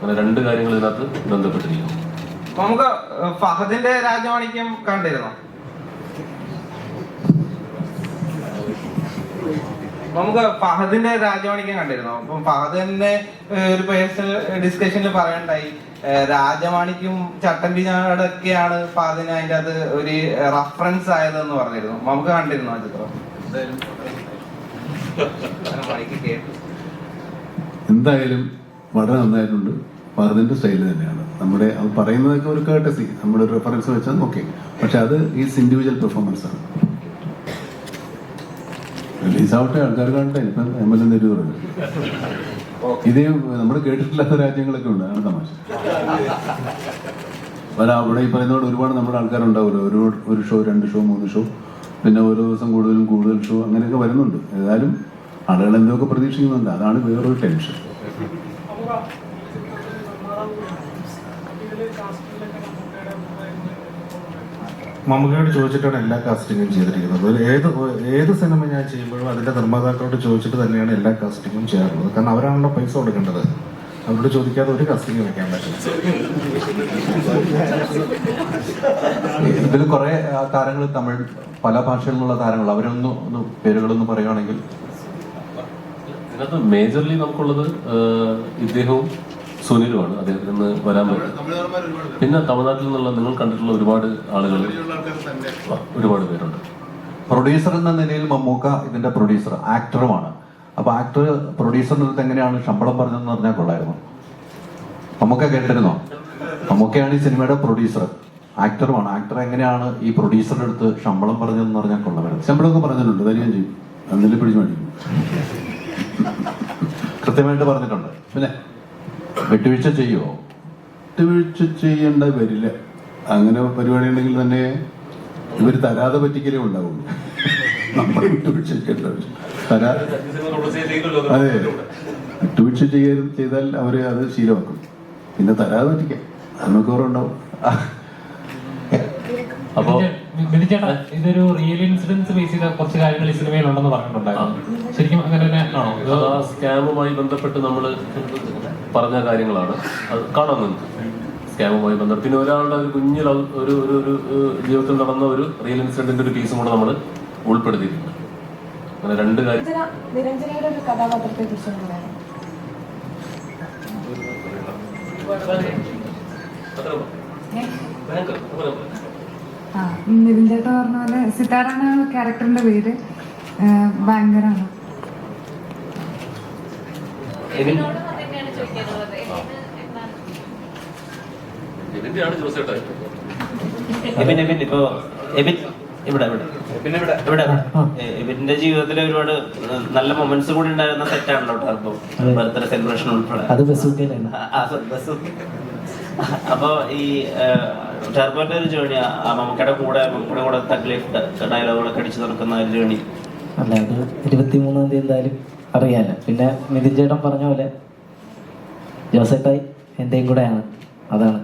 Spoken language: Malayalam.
അങ്ങനെ രണ്ട് കാര്യങ്ങൾ ഇതിനകത്ത് ബന്ധപ്പെട്ടിരിക്കുന്നു. നമുക്ക് ഫഹദിന്റെ രാജമാണിക്യം കണ്ടിരുന്നോ? നമുക്ക് ഫഹദിന്റെ രാജമാണിക്യം കണ്ടിരുന്നോ? അപ്പം ഫഹദിന്റെ ഒരു പേഴ്സണൽ ഡിസ്കഷനിൽ പറയണ്ടായി ഏഹ്, രാജമാണിക്യം ചട്ടമ്പി നാടൊക്കെയാണ് ഫഹദിന് അതിന്റെ അത് ഒരു റഫറൻസ് ആയതെന്ന് പറഞ്ഞിരുന്നു. നമുക്ക് കണ്ടിരുന്നു ആ ചിത്രം? എന്തായാലും വളരെ നന്നായിട്ടുണ്ട്. പറഞ്ഞതിന്റെ സ്റ്റൈൽ തന്നെയാണ്. നമ്മുടെ അത് പറയുന്നതൊക്കെ ഒരു കേട്ടസി നമ്മുടെ റെഫറൻസ് വെച്ചാൽ ഓക്കെ പക്ഷെ അത് ഈസ് ഇൻഡിവിജ്വൽ പെർഫോമൻസ് ആണ്. റിലീസ് ആവട്ടെ ആൾക്കാർ കാണട്ടെ. ഇപ്പം എം എൽ എ നെരു പറഞ്ഞു ഇതേ നമ്മൾ കേട്ടിട്ടില്ലാത്ത രാജ്യങ്ങളൊക്കെ ഉണ്ട്. ആണ് തമാശ. അല്ല അവിടെ ഈ പറയുന്നതോട് ഒരുപാട് നമ്മുടെ ആൾക്കാരുണ്ടാവുമല്ലോ. ഒരു ഒരു ഷോ രണ്ട് ഷോ മൂന്ന് ഷോ പിന്നെ ഓരോ ദിവസം കൂടുതലും കൂടുതൽ ഷോ അങ്ങനെയൊക്കെ വരുന്നുണ്ട്. ഏതായാലും ആളുകൾ എന്തൊക്കെ പ്രതീക്ഷിക്കുന്നുണ്ട്? അതാണ് വേറൊരു ടെൻഷൻ മമ്മൂക്കയോട് ചോദിച്ചിട്ടാണ് എല്ലാ കാസ്റ്റിങ്ങും ചെയ്തിരിക്കുന്നത്. ഏത് ഏത് സിനിമ ഞാൻ ചെയ്യുമ്പോഴും അതിന്റെ നിർമ്മാതാക്കളോട് ചോദിച്ചിട്ട് തന്നെയാണ് എല്ലാ കാസ്റ്റിങ്ങും ചെയ്യാറുള്ളത്. കാരണം അവരാണല്ലോ പൈസ കൊടുക്കേണ്ടത്. അവരോട് ചോദിക്കാതെ ഒരു കാസ്റ്റിംഗ് വെക്കാൻ പറ്റില്ല. ഇതിൽ കുറേ താരങ്ങൾ തമിഴ് പല ഭാഷകളിലുള്ള താരങ്ങൾ. അവരൊന്നും പേരുകളൊന്നും പറയുകയാണെങ്കിൽ ഇതിനകത്ത് മേജർലി നമുക്കുള്ളത് ഇദ്ദേഹവും സുനിലുമാണ്. അദ്ദേഹത്തിന് ഇന്ന് വരാൻ പറ്റും. പിന്നെ തമിഴ്നാട്ടിൽ നിന്നുള്ള നിങ്ങൾ കണ്ടിട്ടുള്ള ഒരുപാട് ആളുകൾ. ഒരുപാട് പേരുണ്ട്. പ്രൊഡ്യൂസർ എന്ന നിലയിൽ മമ്മൂക്ക ഇതിന്റെ പ്രൊഡ്യൂസർ ആക്ടറുമാണ്. അപ്പൊ ആക്ടർ പ്രൊഡ്യൂസറിന്റെ അടുത്ത് എങ്ങനെയാണ് ശമ്പളം പറഞ്ഞതെന്ന് പറഞ്ഞാൽ കൊള്ളായിരുന്നു. മമ്മൂക്ക കേട്ടിരുന്നോ? മമ്മൂക്കയാണ് ഈ സിനിമയുടെ പ്രൊഡ്യൂസർ ആക്ടറുമാണ്. ആക്ടർ എങ്ങനെയാണ് ഈ പ്രൊഡ്യൂസറുടെ അടുത്ത് ശമ്പളം പറഞ്ഞതെന്ന് പറഞ്ഞാൽ കൊള്ളായിരുന്നു ശമ്പളമൊക്കെ പറഞ്ഞിട്ടുണ്ട് തരികയും ചെയ്യും. അതിൽ പിടിച്ചു മേടിക്കും. കൃത്യമായിട്ട് പറഞ്ഞിട്ടുണ്ട്. പിന്നെ വിട്ടുവീഴ്ച ചെയ്യുമോ വിട്ടുവീഴ്ച ചെയ്യേണ്ട വരില്ല. അങ്ങനെ പരിപാടി ഉണ്ടെങ്കിൽ തന്നെ ഇവർ തരാതെ പറ്റിക്കലേ ഉണ്ടാവുള്ളൂ. നമ്മൾ വിട്ടുവീഴ്ച ചെയ്യേണ്ട അതെ. വിട്ടുവീഴ്ച ചെയ്യാൻ ചെയ്താൽ അവർ അത് ശീലമാക്കും. പിന്നെ തരാതെ പറ്റിക്കാം. നമുക്ക് ഉണ്ടാവും അപ്പോ ഇതൊരു റിയൽ ഇൻസിഡൻസ് ബേസ് ചെയ്ത കുറച്ച് കാര്യങ്ങൾ ഈ സിനിമയിൽ ഉണ്ടെന്ന് പറഞ്ഞിട്ടുണ്ടായിരുന്നു ശരിക്കും അങ്ങനെ തന്നെ ആണോ ആ സ്കാമുമായി ബന്ധപ്പെട്ട് നമ്മൾ പറഞ്ഞ കാര്യങ്ങളാണ്. അത് കാണാൻ നിങ്ങൾക്ക് സ്കാമുമായി ബന്ധപ്പെട്ട്. പിന്നെ ഒരാളുടെ ഒരു കുഞ്ഞു ഒരു ഒരു ജീവിതത്തിൽ നടന്ന ഒരു റിയൽ ഇൻസിഡന്റിന്റെ ഒരു പീസും കൂടെ നമ്മൾ ഉൾപ്പെടുത്തിയിട്ടുണ്ട്. അങ്ങനെ രണ്ട് കാര്യം. നിരഞ്ജന നിരഞ്ജനയുടെ ഒരു നിതിൻ ചേട്ടൻ പറഞ്ഞ പോലെ സിത്താറാണ് ക്യാരക്ടറിന്റെ പേര്. ഭയങ്കരാണ്. ജോസേട്ടാ. എബിൻ എബിൻ ഇപ്പോ എബിൻ ഇവിടെ ഇവിടെ. ഇവിടെ. ഏ, എബിന്റെ ജീവിതത്തിൽ ഒരുപാട് നല്ല മൊമെന്റ്സ് കൂടി ഉണ്ടായിരുന്ന സെറ്റാണല്ലോ ടർബോ ബർത്ത്ഡേ സെലിബ്രേഷൻ ഉൾപ്പെടെ. അപ്പൊ ഈ ടർബോന്റെ ഒരു ജേണി മമ്മൂക്കയുടെ കൂടെ മമ്മൂക്കയുടെ കൂടെ തക്ലീഫ് ഡയലോഗുകളൊക്കെ അടിച്ചു തുറക്കുന്ന ഒരു ജേണി അല്ല അത് ഇരുപത്തിമൂന്നാം തീയതി എന്തായാലും അറിയാല്ല പിന്നെ നിതിൻ ചേട്ടൻ പറഞ്ഞ പോലെ ജോസേട്ടായി എന്റെയും കൂടെയാണ്. അതാണ്.